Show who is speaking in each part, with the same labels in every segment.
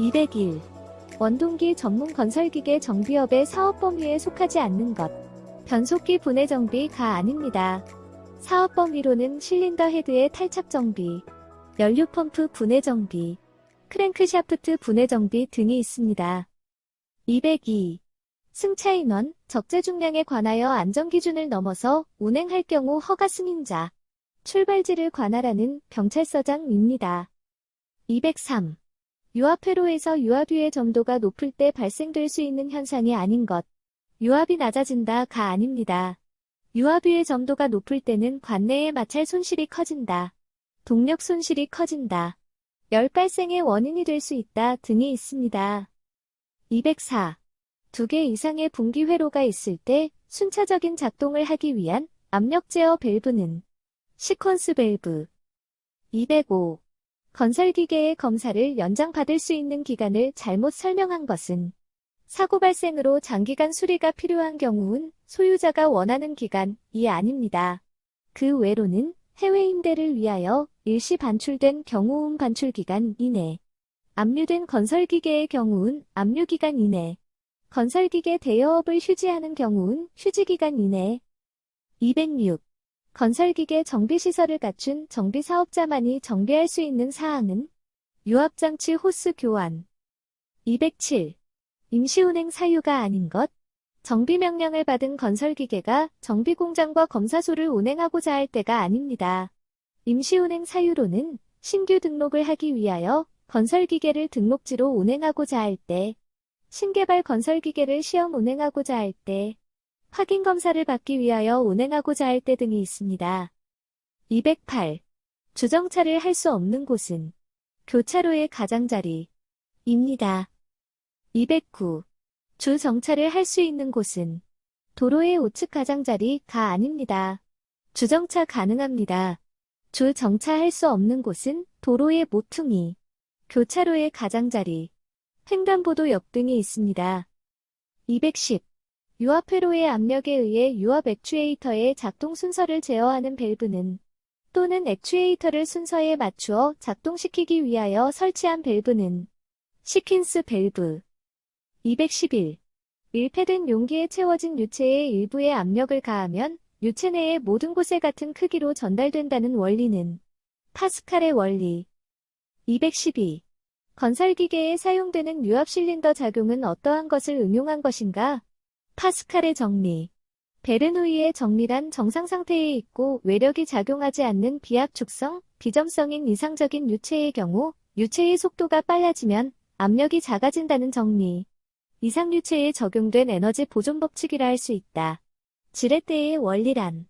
Speaker 1: 201. 원동기 전문 건설기계 정비업의 사업 범위에 속하지 않는 것. 변속기 분해 정비가 아닙니다. 사업 범위로는 실린더 헤드의 탈착 정비, 연료 펌프 분해 정비, 크랭크 샤프트 분해 정비 등이 있습니다. 202. 승차 인원, 적재 중량에 관하여 안전 기준을 넘어서 운행할 경우 허가 승인자, 출발지를 관할하는 경찰서장입니다. 203. 유압회로에서 유압유의 점도가 높을 때 발생될 수 있는 현상이 아닌 것. 유압이 낮아진다가 아닙니다. 유압유의 점도가 높을 때는 관내의 마찰 손실이 커진다. 동력 손실이 커진다. 열 발생의 원인이 될 수 있다 등이 있습니다. 204. 두 개 이상의 분기 회로가 있을 때 순차적인 작동을 하기 위한 압력 제어 밸브는 시퀀스 밸브. 205. 건설기계의 검사를 연장받을 수 있는 기간을 잘못 설명한 것은 사고 발생으로 장기간 수리가 필요한 경우는 소유자가 원하는 기간이 아닙니다. 그 외로는 해외 임대를 위하여 일시 반출된 경우은 반출 기간 이내, 압류된 건설기계의 경우는 압류 기간 이내, 건설기계 대여업을 휴지하는 경우는 휴지 기간 이내. 206. 건설기계 정비시설을 갖춘 정비사업자만이 정비할 수 있는 사항은 유압장치 호스 교환. 207. 임시운행 사유가 아닌 것. 정비명령을 받은 건설기계가 정비공장과 검사소를 운행하고자 할 때가 아닙니다. 임시운행 사유로는 신규 등록을 하기 위하여 건설기계를 등록지로 운행하고자 할 때, 신개발 건설기계를 시험 운행하고자 할 때, 확인 검사를 받기 위하여 운행하고자 할 때 등이 있습니다. 208. 주정차를 할 수 없는 곳은 교차로의 가장자리입니다. 209. 주정차를 할 수 있는 곳은 도로의 우측 가장자리가 아닙니다. 주정차 가능합니다. 주정차할 수 없는 곳은 도로의 모퉁이, 교차로의 가장자리, 횡단보도 옆 등이 있습니다. 210. 유압회로의 압력에 의해 유압 액추에이터의 작동 순서를 제어하는 밸브는 또는 액추에이터를 순서에 맞추어 작동시키기 위하여 설치한 밸브는 시퀸스 밸브 211. 밀폐된 용기에 채워진 유체의 일부에 압력을 가하면 유체 내의 모든 곳에 같은 크기로 전달된다는 원리는 파스칼의 원리 212. 건설기계에 사용되는 유압 실린더 작용은 어떠한 것을 응용한 것인가? 파스칼의 정리. 베르누이의 정밀한 정상 상태에 있고 외력이 작용하지 않는 비압축성, 비점성인 이상적인 유체의 경우 유체의 속도가 빨라지면 압력이 작아진다는 정리. 이상 유체에 적용된 에너지 보존 법칙이라 할 수 있다. 지렛대의 원리란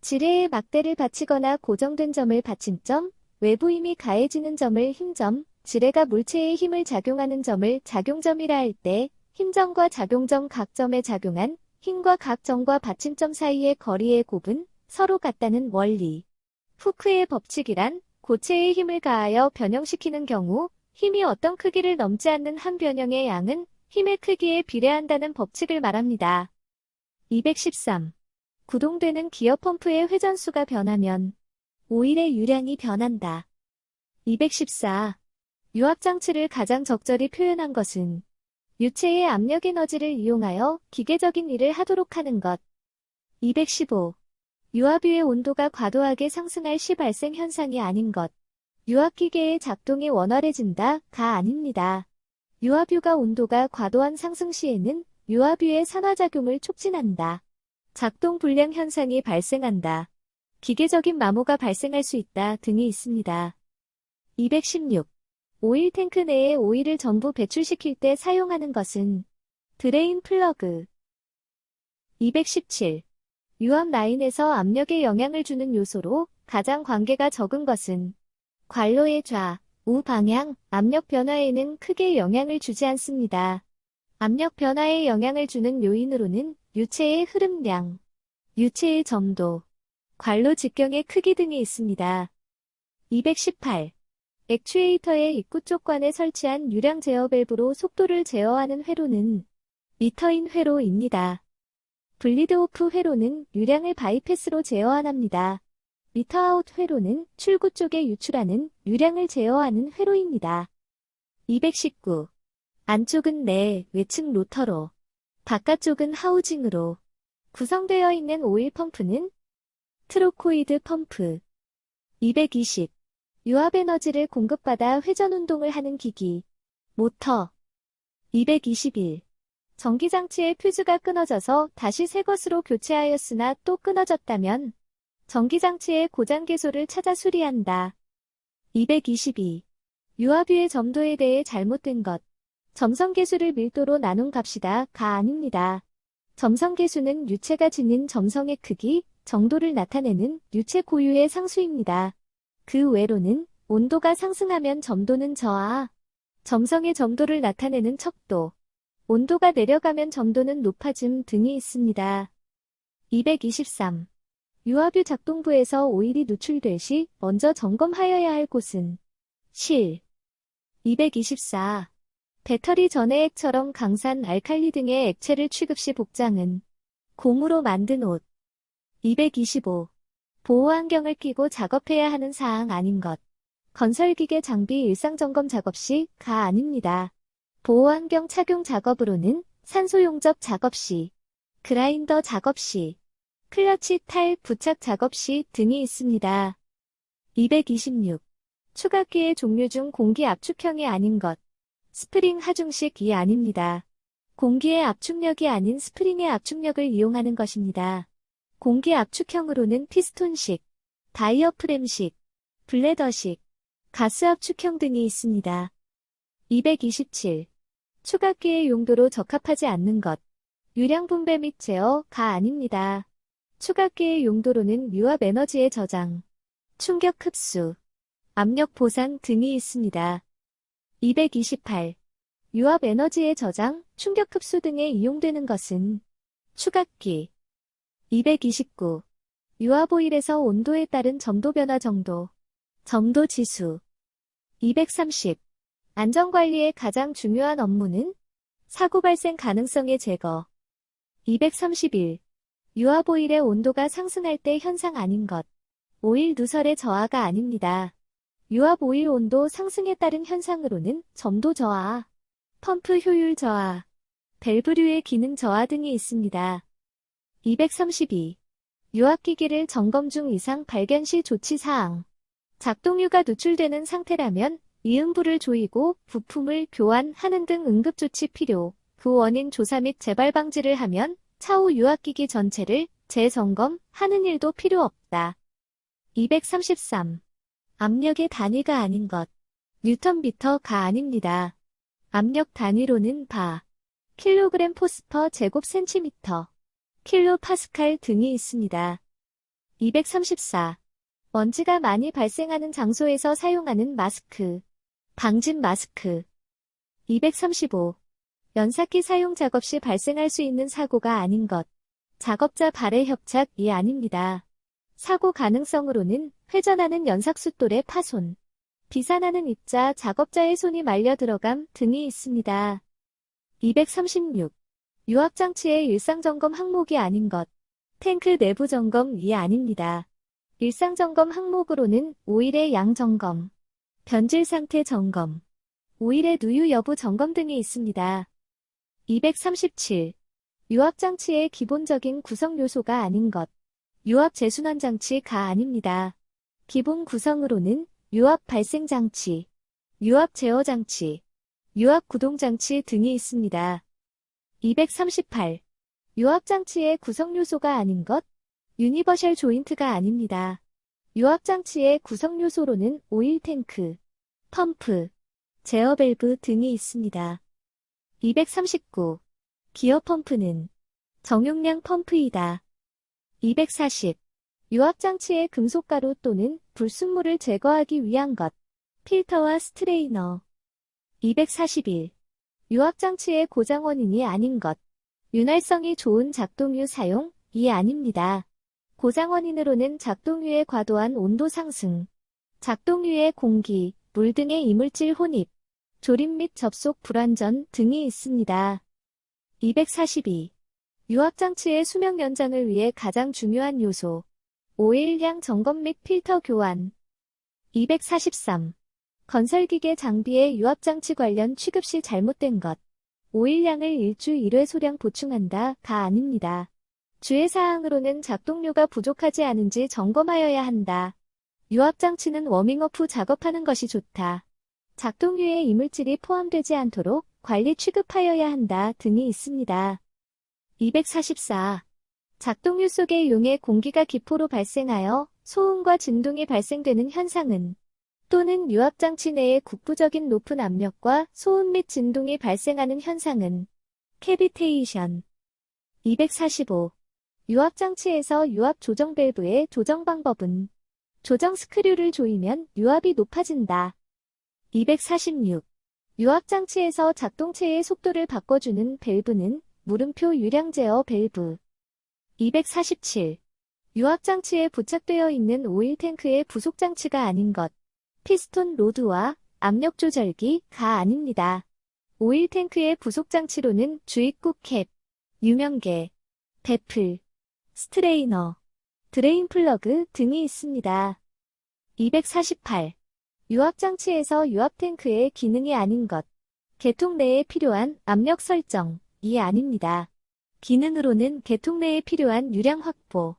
Speaker 1: 지뢰에 막대를 받치거나 고정된 점을 받침점, 외부 힘이 가해지는 점을 힘점, 지뢰가 물체에 힘을 작용하는 점을 작용점이라 할 때 힘점과 작용점 각 점에 작용한 힘과 각 점과 받침점 사이의 거리의 곱은 서로 같다는 원리. 후크의 법칙이란 고체의 힘을 가하여 변형시키는 경우 힘이 어떤 크기를 넘지 않는 한 변형의 양은 힘의 크기에 비례한다는 법칙을 말합니다. 213. 구동되는 기어 펌프의 회전수가 변하면 오일의 유량이 변한다. 214. 유압장치를 가장 적절히 표현한 것은 유체의 압력 에너지를 이용하여 기계적인 일을 하도록 하는 것. 215. 유압유의 온도가 과도하게 상승할 시 발생 현상이 아닌 것. 유압기계의 작동이 원활해진다 가 아닙니다. 유압유가 온도가 과도한 상승 시에는 유압유의 산화작용을 촉진한다. 작동 불량 현상이 발생한다. 기계적인 마모가 발생할 수 있다 등이 있습니다. 216. 오일 탱크 내에 오일을 전부 배출시킬 때 사용하는 것은 드레인 플러그. 217. 유압 라인에서 압력에 영향을 주는 요소로 가장 관계가 적은 것은 관로의 좌, 우 방향, 압력 변화에는 크게 영향을 주지 않습니다. 압력 변화에 영향을 주는 요인으로는 유체의 흐름량, 유체의 점도, 관로 직경의 크기 등이 있습니다. 218. 액추에이터의 입구 쪽관에 설치한 유량 제어 밸브로 속도를 제어하는 회로는 미터인 회로입니다. 블리드 오프 회로는 유량을 바이패스로 제어합니다. 미터 아웃 회로는 출구 쪽에 유출하는 유량을 제어하는 회로입니다. 219. 안쪽은 내 외측 로터로, 바깥쪽은 하우징으로 구성되어 있는 오일 펌프는 트로코이드 펌프 220. 유압 에너지를 공급받아 회전 운동을 하는 기기. 모터 221. 전기장치의 퓨즈가 끊어져서 다시 새 것으로 교체하였으나 또 끊어졌다면 전기장치의 고장 개소를 찾아 수리한다. 222. 유압유의 점도에 대해 잘못된 것. 점성계수를 밀도로 나눈 값이다. 가 아닙니다. 점성계수는 유체가 지닌 점성의 크기, 정도를 나타내는 유체 고유의 상수입니다. 그 외로는 온도가 상승하면 점도는 저하, 점성의 점도를 나타내는 척도, 온도가 내려가면 점도는 높아짐 등이 있습니다. 223. 유압유 작동부에서 오일이 누출될 시 먼저 점검하여야 할 곳은 실. 224. 배터리 전해 액처럼 강산 알칼리 등의 액체를 취급 시 복장은 고무로 만든 옷. 225. 보호안경을 끼고 작업해야 하는 사항 아닌 것. 건설기계 장비 일상 점검 작업 시 가 아닙니다. 보호안경 착용 작업으로는 산소 용접 작업 시, 그라인더 작업 시, 클러치 탈 부착 작업 시 등이 있습니다. 226. 추각기의 종류 중 공기 압축형이 아닌 것. 스프링 하중식이 아닙니다. 공기의 압축력이 아닌 스프링의 압축력을 이용하는 것입니다. 공기 압축형으로는 피스톤식, 다이어프램식, 블레더식, 가스 압축형 등이 있습니다. 227. 추각기의 용도로 적합하지 않는 것. 유량 분배 및 제어가 아닙니다. 추각기의 용도로는 유압 에너지의 저장, 충격 흡수, 압력 보상 등이 있습니다. 228. 유압 에너지의 저장, 충격 흡수 등에 이용되는 것은 추각기. 229. 유압 오일에서 온도에 따른 점도 변화 정도, 점도 지수. 230. 안전관리의 가장 중요한 업무는 사고 발생 가능성의 제거. 231. 유압 오일의 온도가 상승할 때 현상 아닌 것. 오일 누설의 저하가 아닙니다. 유압 오일 온도 상승에 따른 현상으로는 점도 저하, 펌프 효율 저하, 밸브류의 기능 저하 등이 있습니다. 232. 유압기기를 점검 중 이상 발견 시 조치 사항. 작동유가 누출되는 상태라면 이음부를 조이고 부품을 교환하는 등 응급조치 필요. 그 원인 조사 및 재발 방지를 하면 차후 유압기기 전체를 재점검하는 일도 필요 없다. 233. 압력의 단위가 아닌 것. 뉴턴미터가 아닙니다. 압력 단위로는 바, 킬로그램 포스퍼 제곱 센티미터, 킬로 파스칼 등이 있습니다. 234. 먼지가 많이 발생하는 장소에서 사용하는 마스크, 방진 마스크. 235. 연사기 사용 작업 시 발생할 수 있는 사고가 아닌 것. 작업자 발의 협착이 아닙니다. 사고 가능성으로는 회전하는 연삭숫돌의 파손, 비산하는 입자, 작업자의 손이 말려 들어감 등이 있습니다. 236. 유압장치의 일상점검 항목이 아닌 것. 탱크 내부 점검이 아닙니다. 일상점검 항목으로는 오일의 양 점검, 변질 상태 점검, 오일의 누유 여부 점검 등이 있습니다. 237. 유압장치의 기본적인 구성 요소가 아닌 것. 유압 재순환 장치가 아닙니다. 기본 구성으로는 유압 발생 장치, 유압 제어 장치, 유압 구동 장치 등이 있습니다. 238. 유압 장치의 구성 요소가 아닌 것, 유니버셜 조인트가 아닙니다. 유압 장치의 구성 요소로는 오일 탱크, 펌프, 제어 밸브 등이 있습니다. 239. 기어 펌프는 정용량 펌프이다. 240. 유압장치의 금속가루 또는 불순물을 제거하기 위한 것. 필터와 스트레이너. 241. 유압장치의 고장 원인이 아닌 것. 윤활성이 좋은 작동유 사용, 이 아닙니다. 고장 원인으로는 작동유의 과도한 온도 상승, 작동유의 공기, 물 등의 이물질 혼입, 조립 및 접속 불완전 등이 있습니다. 242. 유압장치의 수명 연장을 위해 가장 중요한 요소. 오일량 점검 및 필터 교환. 243. 건설기계 장비의 유압장치 관련 취급 시 잘못된 것. 오일량을 일주 1회 소량 보충한다. 가 아닙니다. 주의 사항으로는 작동료가 부족하지 않은지 점검하여야 한다. 유압장치는 워밍업 후 작업하는 것이 좋다. 작동류에 이물질이 포함되지 않도록 관리 취급하여야 한다 등이 있습니다. 244. 작동류 속의 용의 공기가 기포로 발생하여 소음과 진동이 발생되는 현상은 또는 유압장치 내에 국부적인 높은 압력과 소음 및 진동이 발생하는 현상은 캐비테이션 245. 유압장치에서 유압 조정 밸브의 조정 방법은 조정 스크류를 조이면 유압이 높아진다. 246. 유압장치에서 작동체의 속도를 바꿔주는 밸브는 물음표 유량 제어 밸브. 247. 유압장치에 부착되어 있는 오일 탱크의 부속장치가 아닌 것. 피스톤 로드와 압력 조절기가 아닙니다. 오일 탱크의 부속 장치로는 주입구 캡, 유명계, 배플, 스트레이너, 드레인 플러그 등이 있습니다. 248. 유압 장치에서 유압 탱크의 기능이 아닌 것. 개통 내에 필요한 압력 설정, 이 아닙니다. 기능으로는 개통 내에 필요한 유량 확보,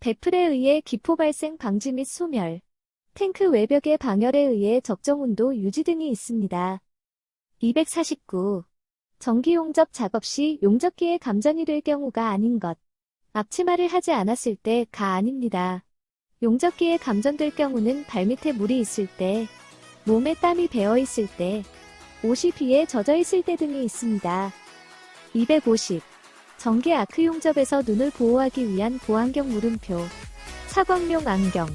Speaker 1: 배플에 의해 기포 발생 방지 및 소멸, 탱크 외벽의 방열에 의해 적정 온도 유지 등이 있습니다. 249. 전기 용접 작업 시 용접기에 감전이 될 경우가 아닌 것. 앞치마를 하지 않았을 때 가 아닙니다. 용접기에 감전될 경우는 발밑에 물이 있을 때, 몸에 땀이 배어 있을 때, 옷이 비에 젖어 있을 때 등이 있습니다. 250. 전기 아크 용접에서 눈을 보호하기 위한 보안경 물음표. 사광용 안경.